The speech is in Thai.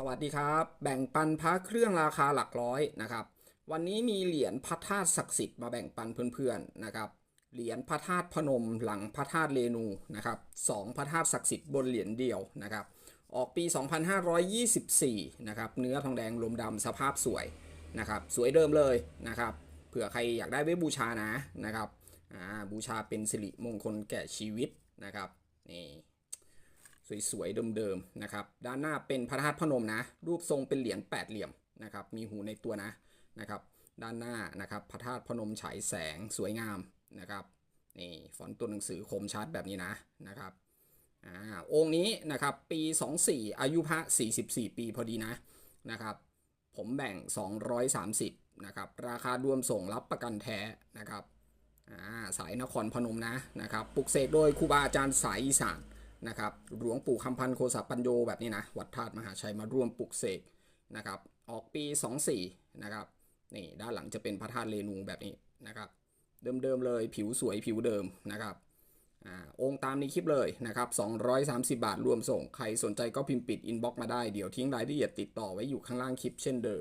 สวัสดีครับ แบ่งปันพระเครื่องราคาหลักร้อยนะครับ วันนี้มีเหรียญพระธาตุศักดิ์สิทธิ์มาแบ่งปันเพื่อนๆนะครับ เหรียญพระธาตุพนมหลังพระธาตุเรนูนะครับสองพระธาตุศักดิ์สิทธิ์บนเหรียญเดียวนะครับ ออกปี 2524 นะครับ เนื้อทองแดงลมดำสภาพสวยนะครับ สวยเดิมเลยนะครับ เผื่อใครอยากได้ไว้บูชานะนะครับ บูชาเป็นสิริมงคลแก่ชีวิตนะครับ นี่ สวยๆเดิมๆนะครับด้านหน้าเป็นพระธาตุพนมนะ รูปทรงเป็นเหรียญแปดเหลี่ยมนะครับมีหูในตัวนะนะครับด้านหน้านะครับพระธาตุพนมฉายแสงสวยงามนะครับนี่ฟอนต์ตัวหนังสือคมชัดแบบนี้นะนะครับอ่าองค์นี้นะครับปี 24 อายุพระ 44 ปีพอดีนะนะครับผมแบ่ง 230นะครับราคารวมส่งรับประกันแท้นะครับอ่าสายนครพนมนะนะครับปลุกเสกโดยครูบาอาจารย์สายอีสาน นะครับหลวงปู่คำพันโคสปัญโยแบบนี้นะวัดธาตุมหาชัยมาร่วมปลุกเสกนะครับออกปี 24นะครับนี่ด้านหลังจะเป็นพระธาตุเรนูแบบนี้นะครับเดิมๆเลยผิวสวยผิวเดิมนะครับอ่าองค์ตามในคลิปเลยนะครับ230 บาทรวมส่ง ใครสนใจก็พิมพ์ปิดอินบ็อกมาได้ เดี๋ยวทิ้งรายละเอียดติดต่อไว้อยู่ข้างล่างคลิปเช่นเดิม